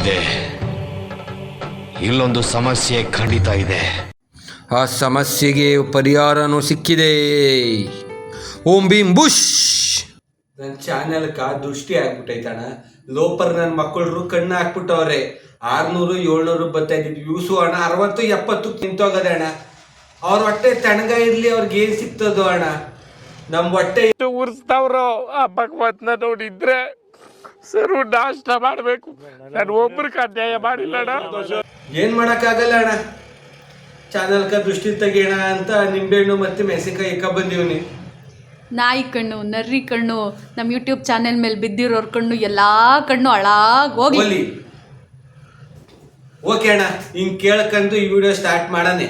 ಇದೆ. ಇಲ್ಲೊಂದು ಸಮಸ್ಯೆ ಖಂಡಿತ ಇದೆ. ಆ ಸಮಸ್ಯೆಗೆ ಪರಿಹಾರನೂ ಸಿಕ್ಕಿದೆ. ಓಂ ಭೀಮ್ ಬುಷ್! ನನ್ನ ಚಾನೆಲ್ಕ ದೃಷ್ಟಿ ಆಗ್ಬಿಟ್ಟೈತಣ ಲೋಪರ್ ನನ್ನ ಮಕ್ಕಳರು ಕಣ್ಣು ಹಾಕ್ಬಿಟ್ಟವ್ರೆ. ಆರ್ನೂರು ಏಳ್ನೂರು ಬತ್ತೈದು ವ್ಯೂಸು ಅಣ್ಣ. ಅರವತ್ತು ಎಪ್ಪತ್ತು ನಿಂತೋಗದೆ ಅಣ್ಣ ಅವ್ರ ಹೊಟ್ಟೆ ತಣ್ಣಗ ಇರ್ಲಿ ಅವ್ರಿಗೆ ಏನ್ ಸಿಗ್ತದೋ ಅಣ್ಣ. ನಮ್ಮ ಹೊಟ್ಟೆ ಉರ್ಸ್ತಾವ್ರು ಆ ಭಗವತ್ನ ನೋಡಿದ್ರೆ ಸರು ನಾಷ್ಟ ಮಾಡ್ಬೇಕು. ನಾನು ಒಬ್ರಿಗೆ ಅನ್ಯಾಯ ಮಾಡಿಲ್ಲ ಏನ್ ಮಾಡಕ್ಕಾಗಲ್ಲ ಅಣ್ಣ. ಚಾನಲ್ಕ ದೃಷ್ಟಿ ತೆಗಿಯೋಣ ಅಂತ ನಿಂಬೆಹಣ್ಣು ಮತ್ತೆ ಮೆಣಸಿನ್ಕಾಯಿ ಇಕ್ಕ ಬಂದೀವ್ನಿ. ನಾಯಿ ಕಣ್ಣು ನರ್ರಿ ಕಣ್ಣು ನಮ್ಮ ಯೂಟ್ಯೂಬ್ ಚಾನೆಲ್ ಮೇಲೆ ಬಿದ್ದಿರೋರ್ ಕಣ್ಣು ಎಲ್ಲಾ ಕಣ್ಣು ಹಳಾಗ್ ಹೋಗ್ಲಿ. ಹೋಗ್ಲಿ ಓಕೆ ಅಣ್ಣ ಹಿಂಗ್ ಕೇಳ್ಕಂದು ಈ video start ಮಾಡಾನೆ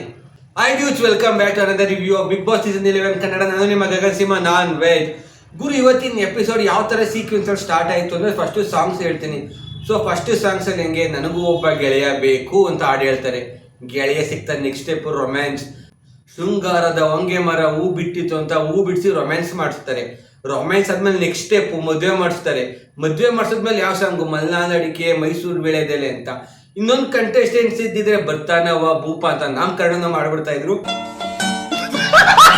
hi dudes welcome back to another review Bigg Boss season eleven Kannada. ನಾನು ನಿಮ್ಮ ಗಗನ್ ಸಿಂಹ ನಾನ್ ವೆಜ್. ಗುರು, ಇವತ್ತಿನ ಎಪಿಸೋಡ್ ಯಾವ ತರ ಸೀಕ್ವೆನ್ಸ್ ಅಲ್ಲಿ ಸ್ಟಾರ್ಟ್ ಆಯ್ತು ಅಂದ್ರೆ ಫಸ್ಟ್ ಸಾಂಗ್ಸ್ ಹೇಳ್ತೀನಿ. ಸೊ ಫಸ್ಟ್ ಸಾಂಗ್ಸ್ ಅಲ್ಲಿ ಹೆಂಗೆ, ನನಗೂ ಒಬ್ಬ ಗೆಳೆಯ ಬೇಕು ಅಂತ ಹಾಡು ಹೇಳ್ತಾರೆ. ಗೆಳೆಯ ಸಿಗ್ತಾನೆ ನೆಕ್ಸ್ಟ್ ಸ್ಟೆಪ್ ರೊಮ್ಯಾನ್ಸ್ ಶೃಂಗಾರದ ಹೊಂಗೆ ಮರ ಹೂ ಬಿಟ್ಟಿತ್ತು ಅಂತ ಹೂ ಬಿಡಿಸಿ ರೊಮ್ಯಾನ್ಸ್ ಮಾಡಿಸ್ತಾರೆ. ರೊಮ್ಯಾನ್ಸ್ ಆದ್ಮೇಲೆ ನೆಕ್ಸ್ಟ್ ಸ್ಟೆಪ್ ಮದುವೆ ಮಾಡಿಸ್ತಾರೆ. ಮದುವೆ ಮಾಡಿಸಿದ್ಮೇಲೆ ಯಾವ ಸಾಂಗು ಮಲ್ನಾಡ್ ಅಡಿಕೆ, ಮೈಸೂರು ಬೆಳೆದೆಲೆ ಅಂತ. ಇನ್ನೊಂದು ಕಂಟೆಸ್ಟೆಂಟ್ಸ್ ಇದ್ದಿದ್ರೆ ಬರ್ತಾನವ ಭೂಪ ಅಂತ ನಾಮಕರಣ ಮಾಡ್ಬಿಡ್ತಾ ಇದ್ರು.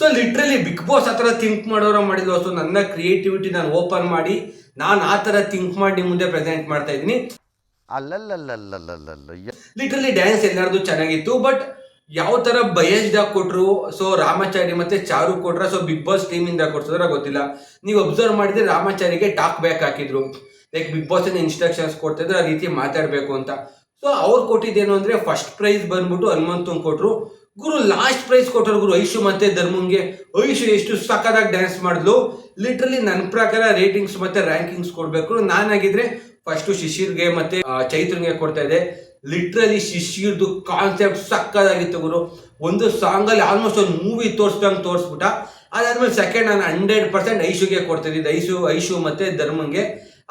ಸೊ ಲಿಟ್ರಲಿ ಬಿಗ್ ಬಾಸ್ ಆ ಥರ ಥಿಂಕ್ ಮಾಡೋರ ಮಾಡಿದ್ರು ಸೊ ನನ್ನ ಕ್ರಿಯೇಟಿವಿಟಿ ನಾನು ಓಪನ್ ಮಾಡಿ ನಾನು ಆ ತರ ಥಿಂಕ್ ಮಾಡಿ ನಿಮ್ ಮುಂದೆ ಪ್ರೆಸೆಂಟ್ ಮಾಡ್ತಾ ಇದ್ದೀನಿ. ಲಿಟ್ರಲಿ ಡ್ಯಾನ್ಸ್ ಎಲ್ಲರದು ಚೆನ್ನಾಗಿತ್ತು ಬಟ್ ಯಾವ ತರ ಬಯಸ್ಡ್ ಆಗಿ ಕೊಟ್ರು ಸೊ ರಾಮಾಚಾರಿ ಮತ್ತೆ ಚಾರು ಕೊಟ್ರ ಸೊ ಬಿಗ್ ಬಾಸ್ ಟೀಮ್ ಇಂದ ಕೊಡ್ಸಿದ್ರ ಗೊತ್ತಿಲ್ಲ. ನೀವು ಅಬ್ಸರ್ವ್ ಮಾಡಿದ್ರೆ ರಾಮಾಚಾರಿಗೆ ಟಾಕ್ ಬ್ಯಾಕ್ ಹಾಕಿದ್ರು. ಲೈಕ್ ಬಿಗ್ ಬಾಸ್ ಇನ್ಸ್ಟ್ರಕ್ಷನ್ಸ್ ಕೊಡ್ತಿದ್ರು ಆ ರೀತಿ ಮಾತಾಡ್ಬೇಕು ಅಂತ. ಸೊ ಅವ್ರು ಕೊಟ್ಟಿದ್ದೇನು ಅಂದ್ರೆ ಫಸ್ಟ್ ಪ್ರೈಸ್ ಬಂದ್ಬಿಟ್ಟು ಹನುಮಂತಂಗ್ ಕೊಟ್ರು. ಗುರು ಲಾಸ್ಟ್ ಪ್ರೈಸ್ ಕೊಟ್ಟರು ಗುರು ಐಶು ಮತ್ತೆ ಧರ್ಮಂಗೆ. ಐಶು ಎಷ್ಟು ಸಕ್ಕದಾಗಿ ಡ್ಯಾನ್ಸ್ ಮಾಡಿದ್ಲು. ಲಿಟ್ರಲಿ ನನ್ನ ಪ್ರಕಾರ ರೇಟಿಂಗ್ಸ್ ಮತ್ತೆ ರ್ಯಾಂಕಿಂಗ್ಸ್ ಕೊಡ್ಬೇಕು. ನಾನಾಗಿದ್ರೆ ಫಸ್ಟ್ ಶಿಶಿರ್ಗೆ ಮತ್ತೆ ಚೈತ್ರನ್ಗೆ ಕೊಡ್ತಾ ಇದೆ ಲಿಟ್ರಲಿ ಶಿಶಿರ್ದು ಕಾನ್ಸೆಪ್ಟ್ ಸಕ್ಕದಾಗಿತ್ತು ಗುರು. ಒಂದು ಸಾಂಗ್ ಅಲ್ಲಿ ಆಲ್ಮೋಸ್ಟ್ ಒಂದು ಮೂವಿ ತೋರಿಸ್ದಂಗೆ ತೋರಿಸ್ಬಿಟ್ಟ. ಅದಾದ್ಮೇಲೆ ಸೆಕೆಂಡ್ ನಾನು ಹಂಡ್ರೆಡ್ ಪರ್ಸೆಂಟ್ ಐಶುಗೆ ಕೊಡ್ತಾ ಇದ್ದಿದ್ದು. ಐಶು ಐಶು ಮತ್ತೆ ಧರ್ಮಂಗೆ.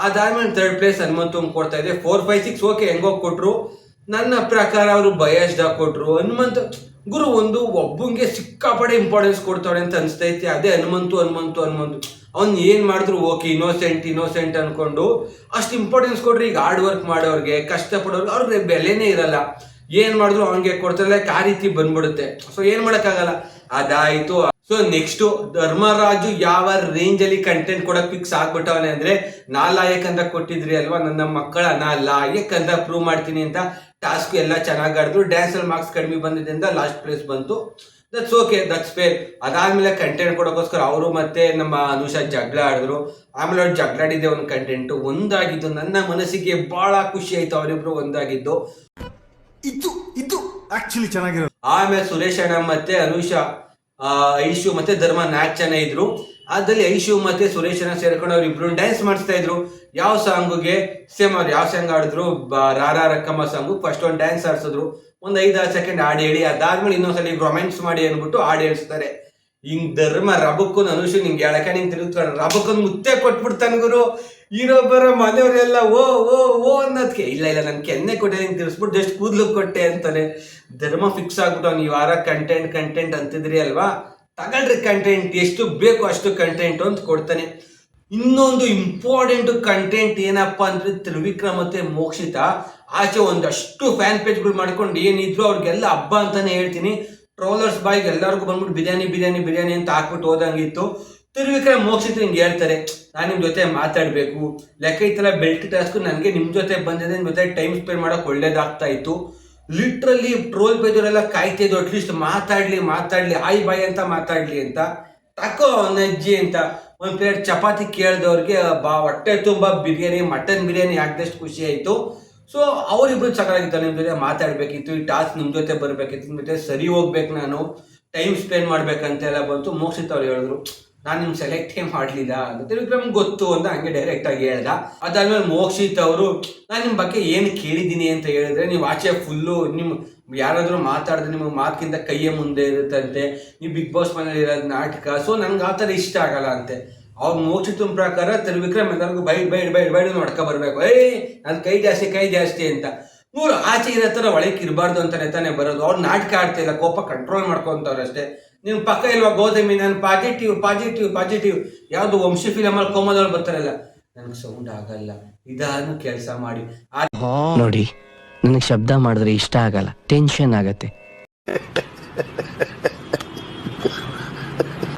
ಅದಾದ್ಮೇಲೆ ಥರ್ಡ್ ಪ್ಲೇಸ್ ಹನುಮಂತಂಗೆ ಕೊಡ್ತಾ ಇದೆ ಫೋರ್ ಫೈವ್ ಸಿಕ್ಸ್ ಓಕೆ ಹೆಂಗೋಗಿ ಕೊಟ್ಟರು ನನ್ನ ಪ್ರಕಾರ ಅವರು ಬಯಸ್ಡ್ ಕೊಟ್ರು. ಹನುಮಂತ ಗುರು ಒಂದು ಒಬ್ಬಂಗೆ ಸಿಕ್ಕಾಪಡೆ ಇಂಪಾರ್ಟೆನ್ಸ್ ಕೊಡ್ತಾಳೆ ಅಂತ ಅನ್ಸ್ತೈತಿ. ಅದೇ ಹನುಮಂತು ಹನುಮಂತು ಹನುಮಂತು. ಅವ್ನು ಏನ್ ಮಾಡಿದ್ರು ಓಕೆ ಇನೋಸೆಂಟ್ ಇನೋಸೆಂಟ್ ಅನ್ಕೊಂಡು ಅಷ್ಟು ಇಂಪಾರ್ಟೆನ್ಸ್ ಕೊಡ್ರಿ. ಈಗ ಹಾರ್ಡ್ ವರ್ಕ್ ಮಾಡೋರ್ಗೆ, ಕಷ್ಟಪಡೋರ್ಗೆ ಅವ್ರಿಗೆ ಬೆಲೆನೇ ಇರಲ್ಲ. ಏನ್ ಮಾಡಿದ್ರು ಅವನಿಗೆ ಕೊಡ್ತಾರೆ. ಆ ರೀತಿ ಬಂದ್ಬಿಡುತ್ತೆ. ಸೊ ಏನ್ ಮಾಡಕ್ಕಾಗಲ್ಲ? ಅದಾಯ್ತು. ಸೊ ನೆಕ್ಸ್ಟ್ ಧರ್ಮರಾಜು ಯಾವ ರೇಂಜ್ ಅಲ್ಲಿ ಕಂಟೆಂಟ್ ಕೊಡಕ್ ಫಿಕ್ಸ್ ಆಗ್ಬಿಟ್ಟವನೆ ಅಂದ್ರೆ ನಾಲಾಯಕ್ ಅಂತ ಕೊಟ್ಟಿದ್ರಿ ಅಲ್ವಾ? ನನ್ನ ಮಕ್ಕಳ ನಾಲಾಯಕ್ ಅಂತ ಪ್ರೂವ್ ಮಾಡ್ತೀನಿ ಅಂತ ಟಾಸ್ಕ್ ಎಲ್ಲ ಚೆನ್ನಾಗಿ ಆಡಿದ್ರು. ಡ್ಯಾನ್ಸ್ ಅಲ್ಲಿ ಮಾರ್ಕ್ಸ್ ಕಡಿಮೆ ಬಂದಿದ್ದರಿಂದ ಲಾಸ್ಟ್ ಪ್ಲೇಸ್ ಬಂತು. ದಟ್ಸ್ ಓಕೆ ದಟ್ಸ್ ಫೇರ್ ಅದಾದ್ಮೇಲೆ ಕಂಟೆಂಟ್ ಕೊಡೋಕ್ಕೋಸ್ಕರ ಅವರು ಮತ್ತೆ ನಮ್ಮ ಅನುಷಾ ಜಗಳ ಆಡಿದ್ರು. ಆಮೇಲೆ ಅವ್ರು ಜಗಳಾಡಿದ್ದೆ ಒಂದು ಕಂಟೆಂಟ್ ಒಂದಾಗಿದ್ದು ನನ್ನ ಮನಸ್ಸಿಗೆ ಬಹಳ ಖುಷಿ ಆಯ್ತು. ಅವರಿಬ್ರು ಒಂದಾಗಿದ್ದು. ಇದು ಇದು ಆಕ್ಚುಲಿ ಚೆನ್ನಾಗಿರೋ ಆಮೇಲೆ ಸುರೇಶ್ ಅಣ್ಣ ಮತ್ತೆ ಅನುಷಾ ಐಶು ಮತ್ತೆ ಧರ್ಮ ನಾಲ್ಕು ಜನ ಇದ್ರು. ಅದ್ರಲ್ಲಿ ಐಶು ಮತ್ತೆ ಸುರೇಶನ ಸೇರ್ಕೊಂಡು ಅವ್ರು ಇಬ್ರು ಡ್ಯಾನ್ಸ್ ಮಾಡಿಸ್ತಾ ಇದ್ರು. ಯಾವ ಸಾಂಗುಗೆ? ಸೇಮ್ ಅವ್ರು ಯಾವ ಸಾಂಗ್ ಆಡಿದ್ರು ರಾರಾ ರಕ್ಕಮ್ಮ ಸಾಂಗು ಫಸ್ಟ್ ಒಂದು ಡ್ಯಾನ್ಸ್ ಆಡ್ಸಿದ್ರು ಒಂದ್ ಐದಾರು ಸೆಕೆಂಡ್ ಹಾಡು, ಹೇಳಿ, ಅದಾದ್ಮೇಲೆ ಇನ್ನೊಂದ್ಸಲ ರೊಮ್ಯಾನ್ಸ್ ಮಾಡಿ ಅಂದ್ಬಿಟ್ಟು ಹಾಡು ಹೇಳ್ತಾರೆ ಹಿಂಗ್ ಧರ್ಮ ರಬಕ್ಕನ್ ಅನುಷು ನಿಂಗೆ ಹೇಳಕ ನಿಂಗೆ ತಿರುಗ್ತಾಳೆ ರಬಕ್ಕನ್ ಮುತ್ತೆ ಕೊಟ್ಬಿಡ್ತಾನೆ ಗುರು. ಇನ್ನೊಬ್ಬರ ಮನೆಯವರೆಲ್ಲ ಓ ಓ ಓ ಅನ್ನೋದಕ್ಕೆ ಇಲ್ಲ ಇಲ್ಲ ನನ್ ಕೆನ್ನೆ ಕೊಟ್ಟೆ ನಿಂಗೆ ತಿರ್ಸ್ಬಿಟ್ಟು ಜಸ್ಟ್ ಕೂದ್ಲು ಕೊಟ್ಟೆ ಅಂತಾನೆ. ಧರ್ಮ ಫಿಕ್ಸ್ ಆಗ್ಬಿಟ್ಟು ಅವ್ನು ಈ ವಾರ ಕಂಟೆಂಟ್ ಕಂಟೆಂಟ್ ಅಂತಿದ್ರಿ ಅಲ್ವಾ? ತಗೊಳ್ರಿ ಕಂಟೆಂಟ್ ಎಷ್ಟು ಬೇಕು ಅಷ್ಟು ಕಂಟೆಂಟ್ ಅಂತ ಕೊಡ್ತಾನೆ. ಇನ್ನೊಂದು ಇಂಪಾರ್ಟೆಂಟ್ ಕಂಟೆಂಟ್ ಏನಪ್ಪಾ ಅಂದ್ರೆ ತ್ರಿವಿಕ್ರಮ್ ಮತ್ತೆ ಮೋಕ್ಷಿತ. ಆಚೆ ಒಂದಷ್ಟು ಫ್ಯಾನ್ ಪೇಜ್ಗಳು ಮಾಡ್ಕೊಂಡು ಏನಿದ್ರು ಅವ್ರಿಗೆಲ್ಲ ಹಬ್ಬ ಅಂತಾನೆ ಹೇಳ್ತೀನಿ. ಟ್ರೋಲರ್ಸ್ ಬಾಯ್ಗೆ ಎಲ್ಲರಿಗೂ ಬಂದ್ಬಿಟ್ಟು ಬಿರಿಯಾನಿ ಬಿರಿಯಾನಿ ಬಿರಿಯಾನಿ ಅಂತ ಹಾಕ್ಬಿಟ್ಟು ಹೋದಂಗಿತ್ತು. ತ್ರಿವಿಕ್ರಮ್ ಮೋಕ್ಷಿತ ಹಿಂಗೆ ಹೇಳ್ತಾರೆ, ನಾನು ನಿಮ್ಮ ಜೊತೆ ಮಾತಾಡಬೇಕು. ಲೆಕ್ಕ ಈ ಥರ ಬೆಲ್ಟ್ ಟಾಸ್ಕ್ ನನಗೆ ನಿಮ್ಮ ಜೊತೆ ಬಂದಿದೆ ನಿಮ್ಮ ಜೊತೆ ಟೈಮ್ ಸ್ಪೆಂಡ್ ಮಾಡೋಕೆ ಒಳ್ಳೇದಾಗ್ತಾ ಇತ್ತು. ಲಿಟ್ರಲಿ ಟ್ರೋಲ್ ಪೇಜವರೆಲ್ಲ ಕಾಯ್ತಾ ಇದ್ದು ಅಟ್ಲೀಸ್ಟ್ ಮಾತಾಡ್ಲಿ ಮಾತಾಡ್ಲಿ, ಆಯ್ ಬಾಯ್ ಅಂತ ಮಾತಾಡ್ಲಿ ಅಂತ. ತಕೋ ಅಜ್ಜಿ ಅಂತ. ಒಂದು ಪ್ಲೇಟ್ ಚಪಾತಿ ಕೇಳಿದವ್ರಿಗೆ, ಬಾ, ಹೊಟ್ಟೆ ತುಂಬ ಬಿರಿಯಾನಿ, ಮಟನ್ ಬಿರಿಯಾನಿ ಹಾಕಿದಷ್ಟು ಖುಷಿ ಆಯಿತು. ಸೊ ಅವರಿಬ್ರು ಚೆನ್ನಾಗಿತ್ತು ನಿಮ್ಮ ಜೊತೆ ಮಾತಾಡಬೇಕಿತ್ತು, ಈ ಟಾಸ್ಕ್ ನಿಮ್ಮ ಜೊತೆ ಬರಬೇಕಿತ್ತು ನಿಮ್ಮ ಜೊತೆ ಸರಿ ಹೋಗ್ಬೇಕು ನಾನು ಟೈಮ್ ಸ್ಪೆಂಡ್ ಮಾಡ್ಬೇಕಂತೆಲ್ಲ ಬಂತು. ಮೋಕ್ಷಿತ್ ಅವ್ರು ಹೇಳಿದ್ರು ನಾನು ನಿಮ್ ಸೆಲೆಕ್ಟೇ ಮಾಡಲಿಲ್ಲ? ತ್ರಿವಿಕ್ರಮ್ ಗೊತ್ತು ಅಂತ ಹಂಗೆ ಡೈರೆಕ್ಟ್ ಆಗಿ ಹೇಳ್ದ. ಅದಾದ್ಮೇಲೆ ಮೋಕ್ಷಿತ್ ಅವರು, ನಾನು ನಿಮ್ಮ ಬಗ್ಗೆ ಏನು ಕೇಳಿದ್ದೀನಿ ಅಂತ ಹೇಳಿದ್ರೆ, ನೀವು ಆಚೆ ಫುಲ್ಲು ನಿಮ್ಮ ಯಾರಾದರೂ ಮಾತಾಡಿದ್ರೆ ನಿಮಗೆ ಮಾತಿಗಿಂತ ಕೈಯ ಮುಂದೆ ಇರುತ್ತಂತೆ. ನೀವು ಬಿಗ್ ಬಾಸ್ ಮನೇಲಿ ಇರೋದು ನಾಟಕ ಸೊ ನನಗೆ ಆ ಥರ ಇಷ್ಟ ಆಗಲ್ಲ ಅಂತೆ. ಅವ್ರ ಮೋಕ್ಷಿತನ ಪ್ರಕಾರ ತ್ರಿವಿಕ್ರಮ್ ಎಲ್ಲರಿಗೂ ಬೈಡ್ ಬೈಡ್ ಬೈಡ್ ಬೈಡ್ ನೋಡ್ಕೊ ಬರ್ಬೇಕು. ಏಯ್ ನನ್ನ ಕೈ ಜಾಸ್ತಿ ಕೈ ಜಾಸ್ತಿ ಅಂತ. ಮೂರು ಆಚೆ ಇರೋ ಥರ ಒಳಗೆ ಇರಬಾರ್ದು ಅಂತಾನೆ ತಾನೇ ಬರೋದು. ಅವ್ರು ನಾಟಕ ಆಡ್ತಿಲ್ಲ ಕೋಪ ಕಂಟ್ರೋಲ್ ಮಾಡ್ಕೊತವ್ರು ಅಷ್ಟೇ. ನಿಮ್ಮ ಪಕ್ಕ ಇಲ್ವಾ ಗೋಧಮಿ ನಾನು ಪಾಸಿಟಿವ್ ಪಾಸಿಟಿವ್ ಪಾಸಿಟಿವ್ ಯಾವುದು ವಂಶಿ ಫಿಲಮಲ್ಲಿ ಕೋಮದವ್ರು ಬರ್ತಾರಲ್ಲ ನನಗೆ ಸೌಂಡ್ ಆಗಲ್ಲ. ಇದಾದ್ರೂ ಕೆಲಸ ಮಾಡಿ. ನೋಡಿ ನನಗೆ ಶಬ್ದ ಮಾಡಿದ್ರೆ ಇಷ್ಟ ಆಗಲ್ಲ ಟೆನ್ಷನ್ ಆಗತ್ತೆ.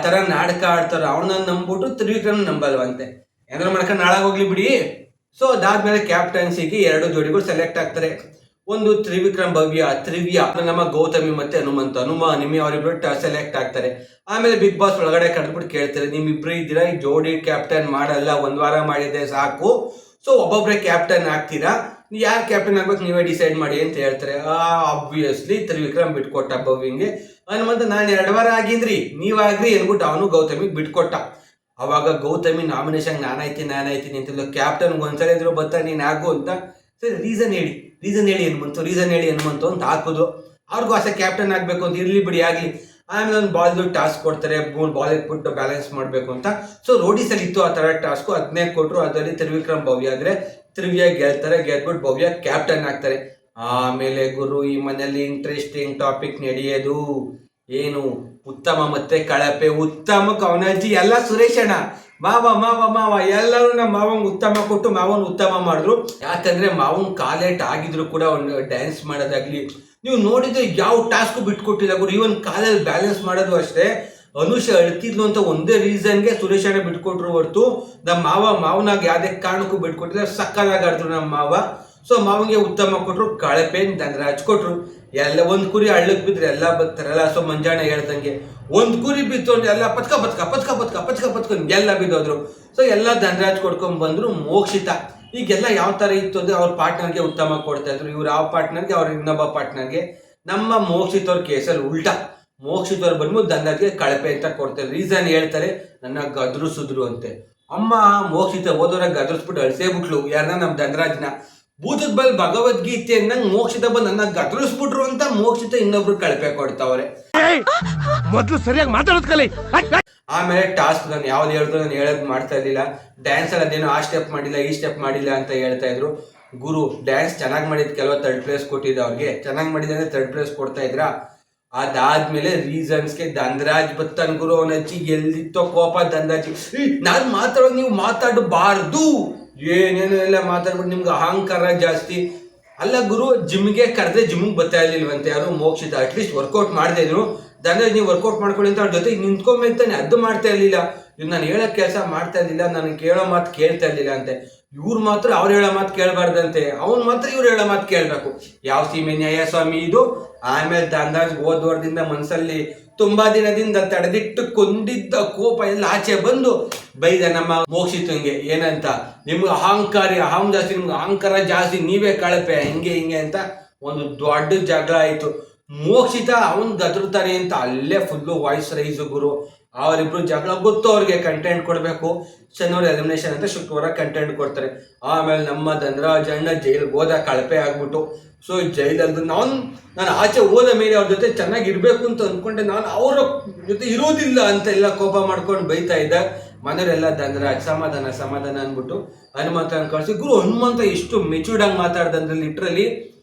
ತರ ನಾಟಕ ಆಡ್ತಾರ ಅವನನ್ನ ನಂಬಿಬಿಟ್ಟು ತ್ರಿವಿಕ್ರಮ್ ನಂಬಲ್ವಂತೆ. ಏನಾದ್ರು ಮಾಡ್ಕೊಂಡು ನಾಳಾಗ ಹೋಗ್ಲಿ ಬಿಡಿ. ಸೊ ಅದಾದ್ಮೇಲೆ ಕ್ಯಾಪ್ಟನ್ಸಿಗೆ ಎರಡು ಜೋಡಿಗಳು ಸೆಲೆಕ್ಟ್ ಆಗ್ತಾರೆ. ಒಂದು ತ್ರಿವಿಕ್ರಮ್ ಭವ್ಯ ತ್ರಿವ್ಯ ನಮ್ಮ ಗೌತಮಿ ಮತ್ತೆ ಹನುಮಂತ. ಹನುಮ ನಿಮಿ ಅವರಿಬ್ರು ಸೆಲೆಕ್ಟ್ ಆಗ್ತಾರೆ. ಆಮೇಲೆ ಬಿಗ್ ಬಾಸ್ ಒಳಗಡೆ ಕರೆದ್ಬಿಟ್ಟು ಕೇಳ್ತಾರೆ, ನಿಮ್ಮಿಬ್ರು ಇದ್ದೀರಾ? ಈ ಜೋಡಿ ಕ್ಯಾಪ್ಟನ್ ಮಾಡಲ್ಲ, ಒಂದ್ ವಾರ ಮಾಡಿದೆ ಸಾಕು. ಸೊ ಒಬ್ಬೊಬ್ರೆ ಕ್ಯಾಪ್ಟನ್ ಆಗ್ತೀರಾ? ಯಾರು ಕ್ಯಾಪ್ಟನ್ ಆಗ್ಬೇಕು? ನೀವೇ ಡಿಸೈಡ್ ಮಾಡಿ ಅಂತ ಹೇಳ್ತಾರೆ. ಆಬ್ವಿಯಸ್ಲಿ ತ್ರಿವಿಕ್ರಮ್ ಬಿಟ್ಕೊಟ್ಟ ಭವ್ಯಂಗೆ. ಹನುಮಂತ, ನಾನು ಎರಡು ವಾರ ಆಗಿದ್ರಿ. ನೀವಾಗ್ರಿ ಅಂದ್ಬಿಟ್ಟು ಅವನು ಗೌತಮಿಗೆ ಬಿಟ್ಕೊಟ್ಟ. ಅವಾಗ ಗೌತಮಿ ನಾಮಿನೇಷನ್ ನಾನಾಯ್ತೀನಿ ನಾನಾಯ್ತೀನಿ ಅಂತ ಕ್ಯಾಪ್ಟನ್ ಒಂದ್ಸಲ ಇದ್ರು ಬರ್ತಾ ನೀನು ಆಗು ಅಂತ ಸರಿ ರೀಸನ್ ಹೇಳಿ. ರೀಸನ್ ಹೇಳಿ ಹನುಮಂತು ರೀಸನ್ ಹೇಳಿ ಹನುಮಂತು ಅಂತ ಹಾಕೋದು. ಅವ್ರಿಗೂ ಆಸೆ ಕ್ಯಾಪ್ಟನ್ ಆಗಬೇಕು ಅಂತ ಇರಲಿ ಬಿಡಿ, ಆಗಲಿ. ಆಮೇಲೆ ಒಂದು ಬಾಲ್ದು ಟಾಸ್ಕ್ ಕೊಡ್ತಾರೆ ಮೂರು ಬಾಲ್ ಇಟ್ಬಿಟ್ಟು ಬ್ಯಾಲೆನ್ಸ್ ಮಾಡಬೇಕು ಅಂತ. ಸೊ ರೋಡೀಸಲ್ಲಿ ಇತ್ತು ಆ ಥರ ಟಾಸ್ಕು ಹದಿನೈದು ಕೊಟ್ಟರು ಅದರಲ್ಲಿ ತ್ರಿವಿಕ್ರಮ್ ಭವ್ಯ ಆದರೆ, ತ್ರಿವ್ಯ ಗೆಲ್ತಾರೆ, ಗೆದ್ಬಿಟ್ಟು ಭವ್ಯ ಕ್ಯಾಪ್ಟನ್ ಆಗ್ತಾರೆ. ಆಮೇಲೆ ಗುರು, ಈ ಮನೆಯಲ್ಲಿ ಇಂಟ್ರೆಸ್ಟಿಂಗ್ ಟಾಪಿಕ್ ನಡೆಯೋದು. ಏನು? ಉತ್ತಮ ಮತ್ತೆ ಕಳಪೆ, ಉತ್ತಮ ಕವನಜಿ, ಎಲ್ಲ ಸುರೇಶಣ್ಣ. ಮಾವ ಮಾವ ಮಾವ, ಎಲ್ಲರೂ ನಮ್ಮ ಮಾವಂಗ್ ಉತ್ತಮ ಕೊಟ್ಟು ಮಾವನ ಉತ್ತಮ ಮಾಡಿದ್ರು. ಯಾಕಂದ್ರೆ ಮಾವನ್ ಕಾಲೇಟ್ ಆಗಿದ್ರು ಕೂಡ ಒಂದು ಡ್ಯಾನ್ಸ್ ಮಾಡೋದಾಗ್ಲಿ. ನೀವು ನೋಡಿದ್ರೆ ಯಾವ ಟಾಸ್ಕ್ ಬಿಟ್ಕೊಟ್ಟಿಲ್ಲ ಗುರು. ಇವನ್ ಕಾಲಲ್ಲಿ ಬ್ಯಾಲೆನ್ಸ್ ಮಾಡೋದು ಅಷ್ಟೇ. ಅನುಷ ಅಳ್ತಿದ್ಲು ಅಂತ ಒಂದೇ ರೀಸನ್ಗೆ ಸುರೇಶ್ ಅಣ್ಣ ಬಿಟ್ಕೊಟ್ರು ಹೊರತು ನಮ್ಮ ಮಾವ ಮಾವನಾಗ ಯಾವುದೇ ಕಾರಣಕ್ಕೂ ಬಿಟ್ಕೊಟ್ಟಿಲ್ಲ. ಸಕ್ಕನಾಗಿ ನಮ್ಮ ಮಾವ. ಸೊ ಮಾವನಿಗೆ ಉತ್ತಮ ಕೊಟ್ರು. ಕಳಪೆ ಅಂದ್ರೆ ಹಚ್ಕೊಟ್ರು ಎಲ್ಲ ಒಂದು ಕುರಿ ಹಳ್ಳಕ್ ಬಿದ್ರೆ ಎಲ್ಲ ಬರ್ತಾರಲ್ಲ ಸೊ ಮಂಜಾಣ ಹೇಳ್ದಂಗೆ. ಒಂದು ಕುರಿ ಬಿತ್ತು ಅಂದ್ರೆ ಎಲ್ಲ ಪತ್ಕ ಪತ್ಕ ಪತ್ಕ ಪತ್ಕ ಪತ್ಕ ಪತ್ಕ ಎಲ್ಲ ಬಿದ್ದೋದ್ರು. ಸೊ ಎಲ್ಲ ಧನರಾಜ್ ಕೊಡ್ಕೊಂಡ್ ಬಂದ್ರು ಮೋಕ್ಷಿತ. ಈಗೆಲ್ಲ ಯಾವ ತರ ಇತ್ತು ಅಂದ್ರೆ ಅವ್ರ ಪಾರ್ಟ್ನರ್ಗೆ ಉತ್ತಮ ಕೊಡ್ತಾ ಇದ್ರು. ಇವ್ರು ಯಾವ ಪಾರ್ಟ್ನರ್ಗೆ? ಅವ್ರ ಇನ್ನೊಬ್ಬ ಪಾರ್ಟ್ನರ್ಗೆ. ನಮ್ಮ ಮೋಕ್ಷಿತವ್ರ ಕೇಸಲ್ಲಿ ಉಲ್ಟಾ. ಮೋಕ್ಷಿತವ್ರು ಬಂದ್ಬಿಟ್ಟು ಧನರಾಜ್ಗೆ ಕಳಪೆ ಅಂತ ಕೊಡ್ತಾರೆ ರೀಸನ್ ಹೇಳ್ತಾರೆ, ನನ್ನ ಗದ್ರಿಸಿದ್ರು ಅಂತೆ. ಅಮ್ಮ ಮೋಕ್ಷಿತ ಹೋದವ್ರ ಗದ್ರಿಸ್ಬಿಟ್ಟು ಅಳ್ಸೇ ಬಿಟ್ಲು. ಯಾರನ್ನ ನಮ್ಮ ಧನರಾಜ್ನ. ಭೂತದ ಬಲ್ ಭಗವದ್ಗೀತೆ ಮೋಕ್ಷದ ಮೋಕ್ಷಿತ ಬಂದು ನನ್ನ ಗದ್ರಿಸ್ಬಿಟ್ರು ಅಂತ ಮೋಕ್ಷಿತ ಇನ್ನೊಬ್ರು ಕಳಪೆ ಕೊಡ್ತಾವ್ರೆ. ಮೊದಲು ಸರಿಯಾಗಿ ಮಾತಾಡೋದ್ ಕಲಿ. ಆಮೇಲೆ ಟಾಸ್ಕ್ ನಾನು ಯಾವ್ದು ಹೇಳಿದ್ರು ನಾನು ಹೇಳೋದು ಮಾಡ್ತಾ ಇರ್ಲಿಲ್ಲ. ಡ್ಯಾನ್ಸ್ ಅಲ್ಲಿ ಅದೇನೋ ಆ ಸ್ಟೆಪ್ ಮಾಡಿಲ್ಲ ಈ ಸ್ಟೆಪ್ ಮಾಡಿಲ್ಲ ಅಂತ ಹೇಳ್ತಾ ಇದ್ರು. ಗುರು ಡ್ಯಾನ್ಸ್ ಚೆನ್ನಾಗಿ ಮಾಡಿದ್ ಕೆಲವ ತರ್ಡ್ ಪ್ಲೇಸ್ ಕೊಟ್ಟಿದ್ದ ಅವ್ರಿಗೆ. ಚೆನ್ನಾಗಿ ಮಾಡಿದ ಅಂದ್ರೆ ತರ್ಡ್ ಪ್ಲೇಸ್ ಕೊಡ್ತಾ ಇದ್ರ? ಅದಾದ್ಮೇಲೆ ರೀಸನ್ಸ್ಗೆ ದಂದ್ರಾಜ್ ಬತ್ತನ್ ಗುರು ಅವನ ಹಚ್ಚಿ ಎಲ್ಲಿತ್ತೋ ಕೋಪ ದಂದಾಜಿ ನಾನು ಮಾತಾಡೋ ನೀವು ಮಾತಾಡಬಾರ್ದು. ಏನೇನೋ ಎಲ್ಲ ಮಾತಾಡ್ಬಿಟ್ಟು ನಿಮ್ಗೆ ಅಹಂಕಾರ ಜಾಸ್ತಿ. ಅಲ್ಲ ಗುರು ಜಿಮ್ಗೆ ಕರೆದ್ರೆ ಜಿಮ್ಗೆ ಬರ್ತಾ ಇರ್ಲಿಲ್ವಂತೆ. ಯಾರು ಮೋಕ್ಷಿತ ಅಟ್ಲೀಸ್ಟ್ ವರ್ಕೌಟ್ ಮಾಡದೇ ಇದ್ರು ಧನರಾಜ್ ನೀವು ವರ್ಕೌಟ್ ಮಾಡ್ಕೊಳ್ಳಿ ಅಂತ ಅವ್ರ ಜೊತೆ ತಾನೆ ಅದು ಮಾಡ್ತಾ ಇರ್ಲಿಲ್ಲ. ಇವ್ ನಾನು ಹೇಳೋ ಕೆಲಸ ಮಾಡ್ತಾ ಇರಲಿಲ್ಲ. ನಾನು ಕೇಳೋ ಮಾತು ಕೇಳ್ತಾ ಇರ್ಲಿಲ್ಲ ಅಂತೆ. ಇವ್ರು ಮಾತ್ರ ಅವ್ರು ಹೇಳೋ ಮಾತು ಕೇಳಬಾರ್ದಂತೆ. ಅವ್ನು ಮಾತ್ರ ಇವ್ರು ಹೇಳೋ ಮಾತು ಕೇಳಬೇಕು. ಯಾವ ಸೀಮೆ ನ್ಯಾಯ ಸ್ವಾಮಿ ಇದು? ಆಮೇಲೆ ಧನರಾಜ್ ಓದೋರ್ದಿಂದ ಮನಸ್ಸಲ್ಲಿ ತುಂಬಾ ದಿನದಿಂದ ತಡೆದಿಟ್ಟು ಕೊಂಡಿದ್ದ ಕೋಪ ಎಲ್ಲ ಆಚೆ ಬಂದು ಬೈದ ನಮ್ಮ ಮೋಕ್ಷಿತಂಗೆ. ಏನಂತ? ನಿಮ್ಗೆ ಅಹಂಕಾರಿ, ಅಹಂ ಜಾಸ್ತಿ, ನಿಮ್ಗೆ ಅಹಂಕಾರ ಜಾಸ್ತಿ, ನೀವೇ ಕಳಪೆ, ಹಿಂಗೆ ಹಿಂಗೆ ಅಂತ ಒಂದು ದೊಡ್ಡ ಜಗಳ ಆಯಿತು. ಮೋಕ್ಷಿತ, ಅವನ್ ಗದರುತ್ತಾನೆ ಅಂತ ಅಲ್ಲೇ ಫುಲ್ಲು ವಾಯ್ಸ್ ರೈಸು ಗುರು. ಅವರಿಬ್ರು ಜಗಳ ಗೊತ್ತು ಅವ್ರಿಗೆ ಕಂಟೆಂಟ್ ಕೊಡಬೇಕು. ಶನಿವಾರ ಎಲಿಮಿನೇಷನ್ ಅಂತ ಶುಕ್ರವಾರ ಕಂಟೆಂಟ್ ಕೊಡ್ತಾರೆ. ಆಮೇಲೆ ನಮ್ಮ ಧನರಾಜ್ ಅಣ್ಣ ಜೈಲ್ಗೆ ಹೋದ ಕಳಪೆ ಆಗ್ಬಿಟ್ಟು, ಸೊ, ಜೈಲಲ್ಲಿ ನಾನು ನಾನು ಆಚೆ ಹೋದ ಮೇಲೆ ಅವ್ರ ಜೊತೆ ಚೆನ್ನಾಗಿ ಇರಬೇಕು ಅಂತ ಅಂದ್ಕೊಂಡೆ ನಾನು ಅವರ ಜೊತೆ ಇರೋದಿಲ್ಲ ಅಂತ ಎಲ್ಲ ಕೋಪ ಮಾಡ್ಕೊಂಡು ಬೈತಾ ಇದ್ದ. ಮನೆಯವರೆಲ್ಲ, ಧನರಾಜ್, ಸಮಾಧಾನ ಸಮಾಧಾನ ಅಂದ್ಬಿಟ್ಟು ಹನುಮಂತ ಕಳಿಸಿ. ಗುರು ಹನುಮಂತ ಎಷ್ಟು ಮೆಚೂರ್ಡ್ ಆಗಿ ಮಾತಾಡ್ದಂದ್ರೆ ಲಿಟ್ರಲಿ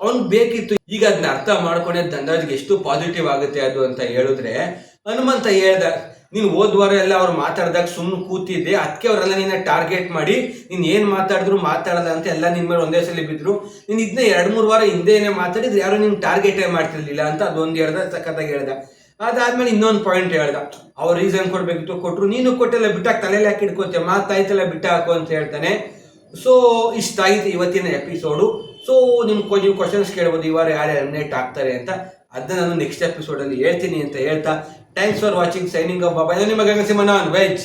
ಅವ್ನು ಬೇಕಿತ್ತು. ಈಗ ಅದನ್ನ ಅರ್ಥ ಮಾಡ್ಕೊಂಡೆ, ಧನರಾಜ್ಗೆ ಎಷ್ಟು ಪಾಸಿಟಿವ್ ಆಗುತ್ತೆ ಅದು ಅಂತ ಹೇಳಿದ್ರೆ ಹನುಮಂತ ಹೇಳ್ದ, ನೀನು ಹೋದ್ವಾರ ಎಲ್ಲ ಅವ್ರು ಮಾತಾಡ್ದಾಗ ಸುಮ್ಮನೆ ಕೂತಿದ್ದೆ. ಅದಕ್ಕೆ ಅವರೆಲ್ಲ ನಿನ್ನ ಟಾರ್ಗೆಟ್ ಮಾಡಿ, ನೀನು ಏನು ಮಾತಾಡಿದ್ರು ಮಾತಾಡಲ್ಲ ಅಂತ ಎಲ್ಲ ನಿನ್ನ ಮೇಲೆ ಒಂದೇ ಸಲ ಬಿದ್ರು. ನೀನು ಇದನ್ನ ಎರಡು ಮೂರು ವಾರ ಹಿಂದೆನೇ ಮಾತಾಡಿದ್ರೆ ಯಾರು ನಿನ್ನ ಟಾರ್ಗೆಟೇ ಮಾಡ್ತಿರ್ಲಿಲ್ಲ ಅಂತ ಅದೊಂದು ಹೇಳ್ದ, ಸಖತ್ತಾಗಿ ಹೇಳ್ದ. ಅದಾದ್ಮೇಲೆ ಇನ್ನೊಂದು ಪಾಯಿಂಟ್ ಹೇಳ್ದ. ಅವ್ರು ರೀಸನ್ ಕೊಡಬೇಕಿತ್ತು, ಕೊಟ್ರು. ನೀನು ಕೊಟ್ಟೆಲ್ಲ ಬಿಟ್ಟಾಗ ತಲೆಯಲ್ಲಿ ಹಾಕಿ ಇಟ್ಕೋತೆ ಮಾತಾಯ್ತಲ್ಲ ಬಿಟ್ಟ ಹಾಕು ಅಂತ ಹೇಳ್ತಾನೆ. ಸೊ ಇಷ್ಟ ಆಯ್ತು ಇವತ್ತಿನ ಎಪಿಸೋಡು ಸೊ ನಿಮ್ಮ ನೀವು ಕ್ವಶನ್ಸ್ ಕೇಳ್ಬೋದು. ಈ ವಾರ ಯಾರು ಎಲಿಮಿನೇಟ್ ಆಗ್ತಾರೆ ಅಂತ. ಅದನ್ನ ನಾನು ನೆಕ್ಸ್ಟ್ ಎಪಿಸೋಡಲ್ಲಿ ಹೇಳ್ತೀನಿ ಅಂತ ಹೇಳ್ತಾ thanks for watching signing off ಬಾಬಾ ಇದು ನಿಮ್ಮ ಗಂಗಸಿಂಹ ನಾನ್ ವೆಜ್.